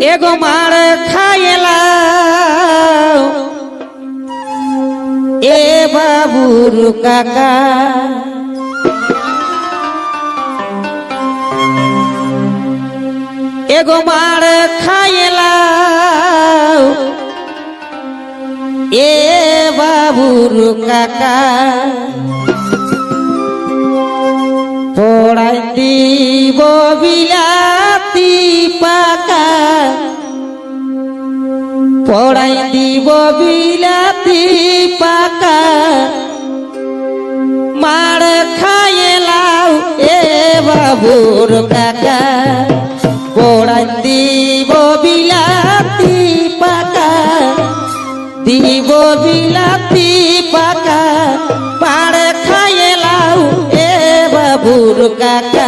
এগো মার খাইলা এ বাবুর কাকা। এগো মার খাইলা এ বাবুর কাকা। পড়াই দিব বিলাতি পাকা। পড়াই দিব বিলাতি পাকা। মার খাইলাও এ বাবুর কাকা। পড়াই দিব বিলাতি পাকা। দিব বিলাতি পাকা। মার খাইলাও এ বাবুর কাকা।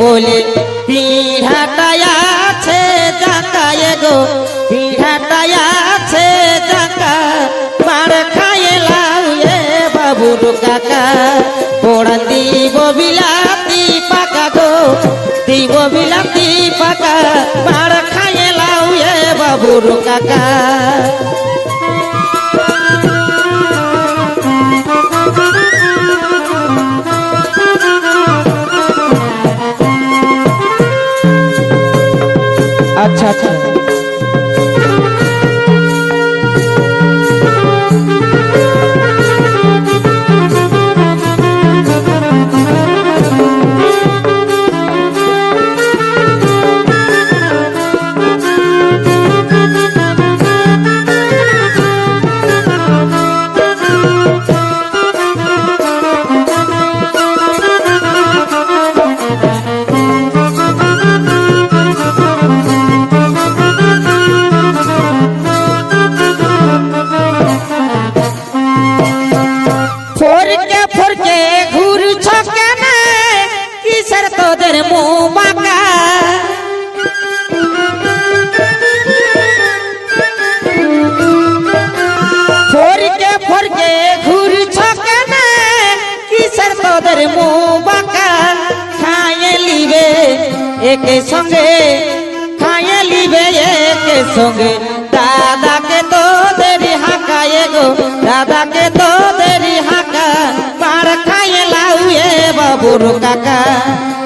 বলে পিঢ়াটায় আছে জাকায় গো পিঢ়াটায় আছে জাকা, মার খাইলাও এ বাবুর কাকা। পোড়া দিব বিলাতি পাকা গো, দিব বিলাতি পাকা, মার খাইলাও এ বাবুর কাকা। আচ্ছা আচ্ছা তোদের মুখ বাঁকা ফরকে ফরকে ঘুরছ কেন? কিসের তোদের মুখ বাঁকা খাইয়ে লিবে একে সঙ্গে, খাইয়ে লিবে একে সঙ্গে। দাদাকে তোদের হাঁকায়ে গো, দাদাকে তোদের লাউয়ে কাকা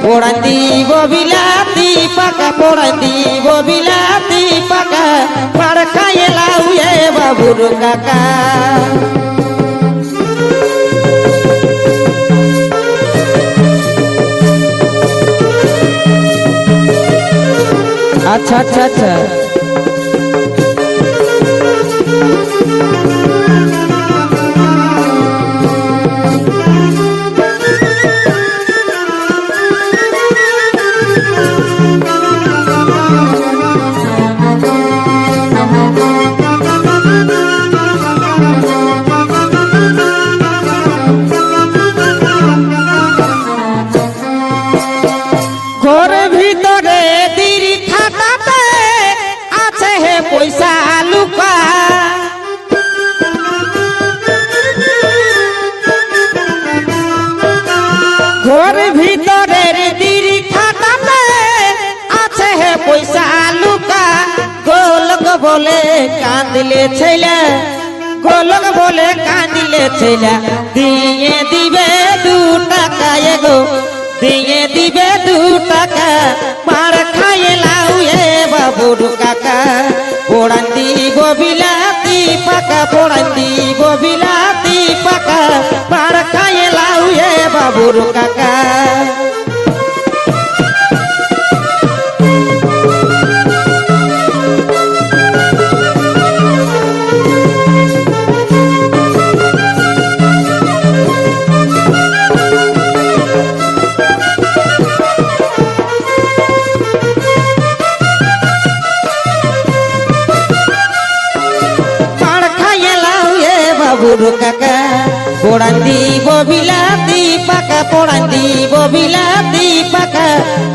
পোড়া দিব বিলাতি পাকা পোড়া দিব বিলাতি পাকা মার খাইয়ে লাউয়ে বাবুর কাকা। আচ্ছা আচ্ছা আচ্ছা। কাঁদিলে ছেলে, গোলক বলে কাঁদিলে ছেলে। দিয়ে দিবে দু টাকা এগো দিয়ে দিবে দু টাকা। মার খাইয়ে লাউ এ বাবুর কাকা। পোড়ান দিব বিলাতি পাকা পোড়ান দিব বিলাতি পাকা। মার লাউ এ বাবুর কাকা। পোড়ান দিব বিলাতি পাকা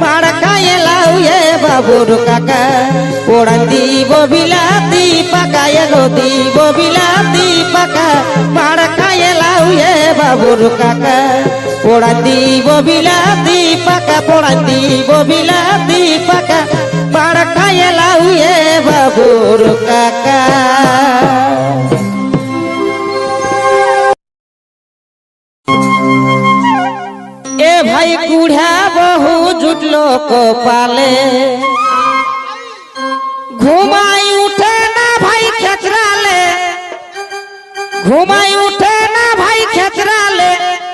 পাড় খাইয়ে লাউ এ বাবুর কাকা। পোড়ান দিব বিলাতি পাকা এগো দিব বিলাতি পাকা পাড় লাউ এ বাবুর কাকা। পোড়ান দিব বিলাতি পাকা পোড়ান দিব বিলাতি পাকা পাড় লাউ এ বাবুর কাকা। ভাই কুড়া বহু জুটলো কপালে ঘুমাই উঠে না ভাই খেচরালে ঘুমাই উঠে না ভাই খেচরালে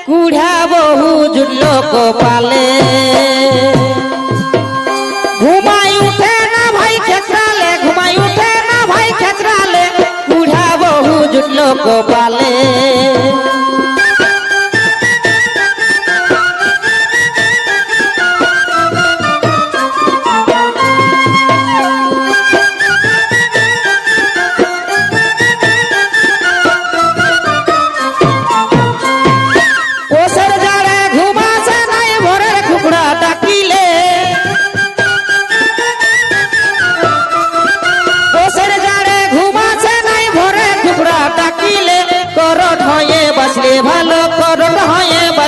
কুড়া বহু জুটলো কপালে ঘুমাই উঠে না ভাই খেচরালে ঘুমাই উঠে না ভাই খেচরালে কুড়া বহু জুটলো কপালে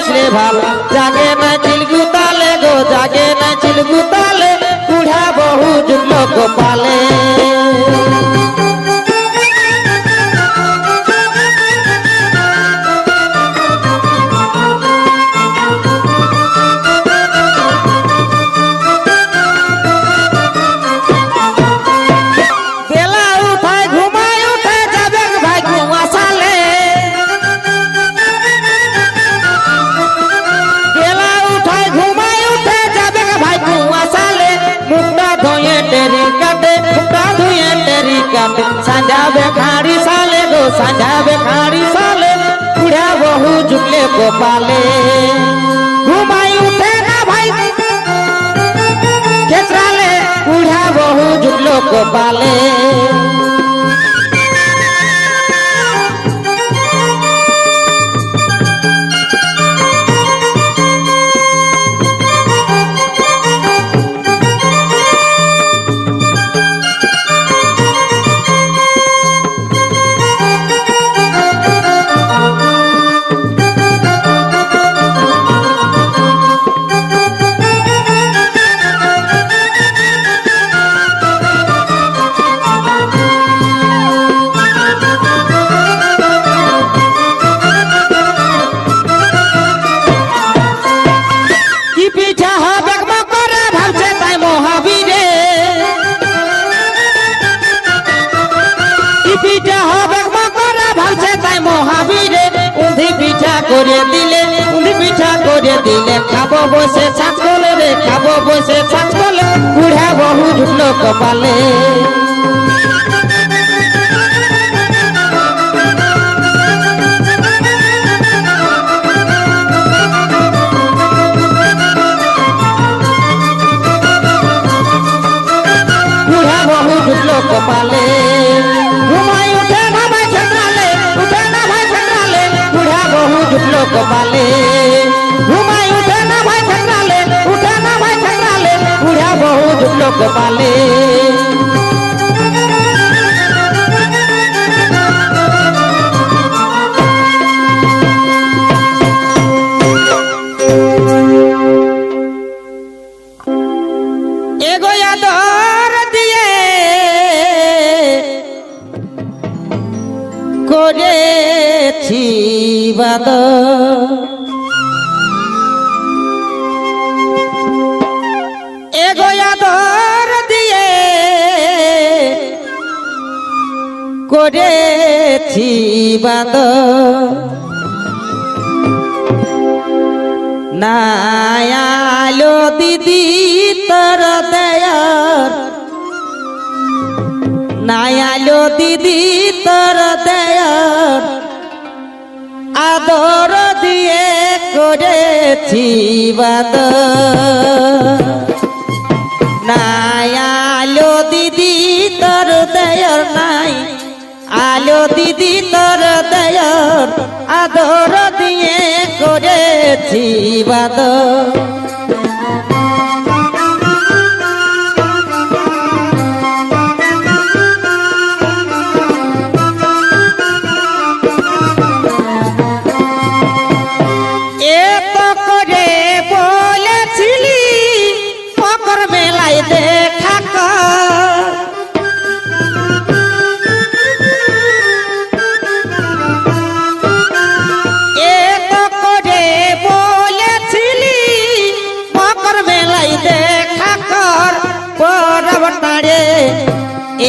হয়ে বসলে ভালো। জাগে না চিলগু তালে গো, জাগে না চিলগু তালে কুড়া বহু গোপালে বেলা করে দিলে উন্ধি পিঠা করে দিলে, খাব বসে ছাঁচ রে, খাব বসে ছাঁচ বুড়া বহু ঢুকলো কপালে। কপালে। কপালে ঘুমাই উঠে না ভাই ছেত্রালে উঠে না ভাই ছেত্রালে বুড়া বহু কপালে করেছি বাদ নায়ালো দিদি তোর দয়ার। নায়ালো দিদি তোর দয়ার। আদর দিয়ে করেছি বাদ নায়ালো দিদি তোর দয়ার আলো দিদি তোর দয়ার আদর দিয়ে করেছি বাদ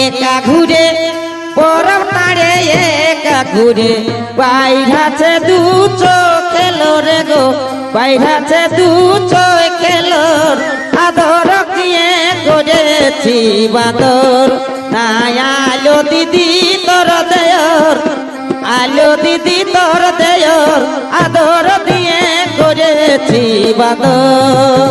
একা ঘুরে পরব টাড়ে একা ঘুরে। বাইরাছে দু চোখেলো রে গো, বাইরাছে দু চোখেলো আদর কিয়ে করেছি বাদর। নাই আলো দিদি তোর দেয়র, আলো দিদি তোর দেয়র। আদর দিয়ে করেছি বাদর।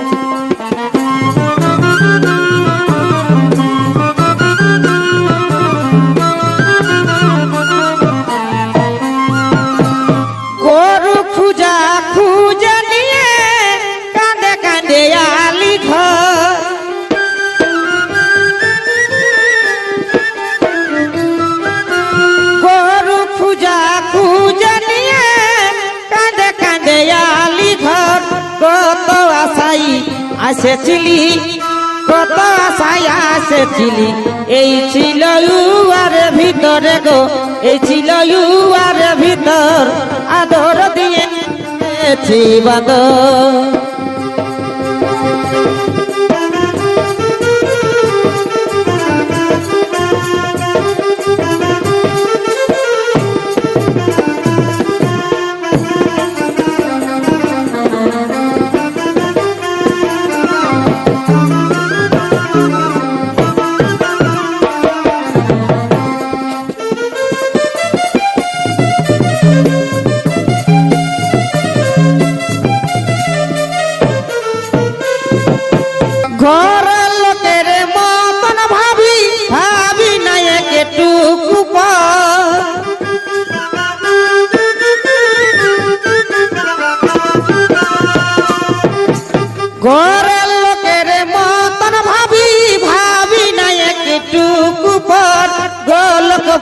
আসেছিলি কত আশায় আসেছিলি এই ছিল আর ভিতরে গো, এই ছিল আর ভিতর। আদর দিয়েছি বাদর।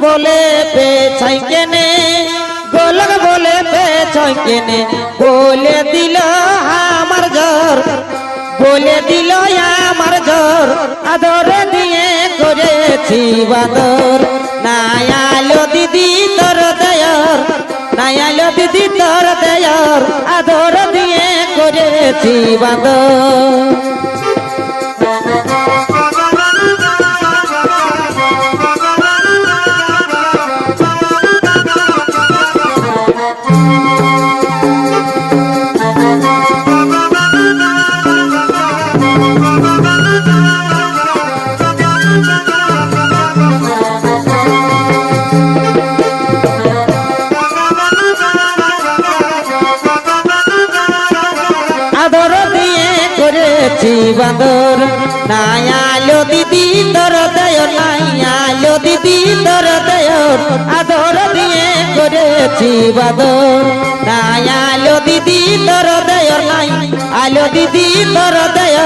বলে পেছাই কেনে, গোলক বলে পেছাই কেনে বলে দিল আমার জ্বর বলে দিল আমার জ্বর, আদর দিয়ে করেছি বাদর। নাই আলো দিদি তোর দয়ার নাই আলো দিদি তোর দয়ার, আদর দিয়ে করেছি বাদর। তোর দয় আদর দিয়ে করেছি বাদর। নাই আলো দিদি, তোর দয় নাই। আলো দিদি, তোর দয়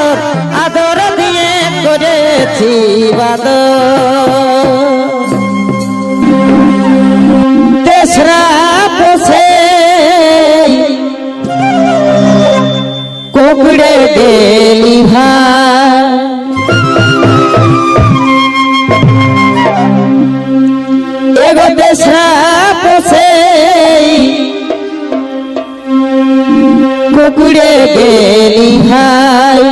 আদর দিয়ে করেছি বাদর। তেসরা বসে কোকড়ে গেলি ভাই। উড়ে গেলি হাই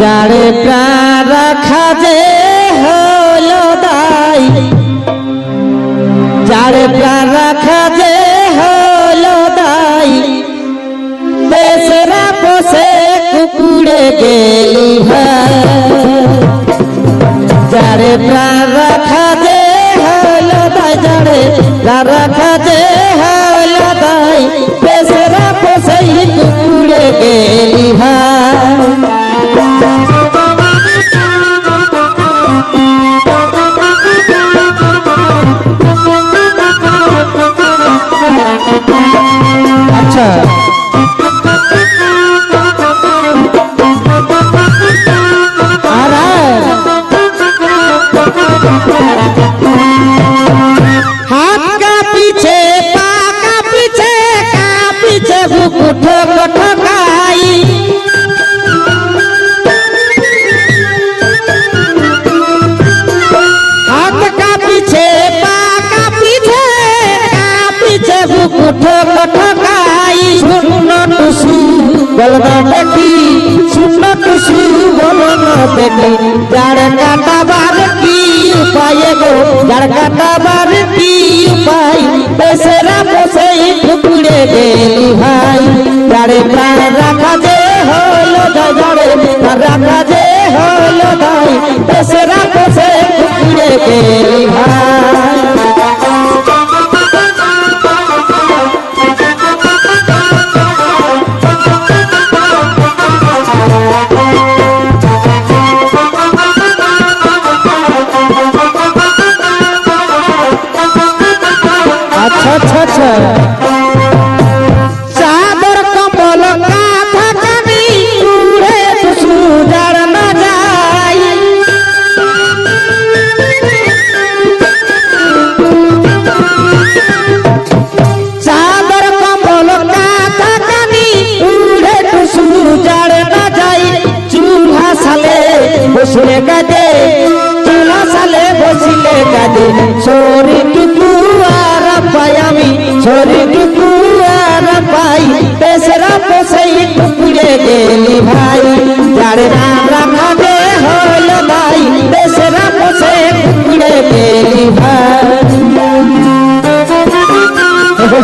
যার প্রাণ রাখা যে দাই যার প্রাণ রাখা যে দাই বেসরা পোষে কুকুরে গেলি হাই যার প্রাণ রাখা যে হলো দাই যারে রাখা যে দূরে গেলি আচ্ছা। আর। কি উপায় বেসরা বসেই টুকরে গেলি ভাই। তারে প্রাণ রাখা যে হলো দাদারে রাখা যে হলো দাই বেসরা বসে টুকরে গেলি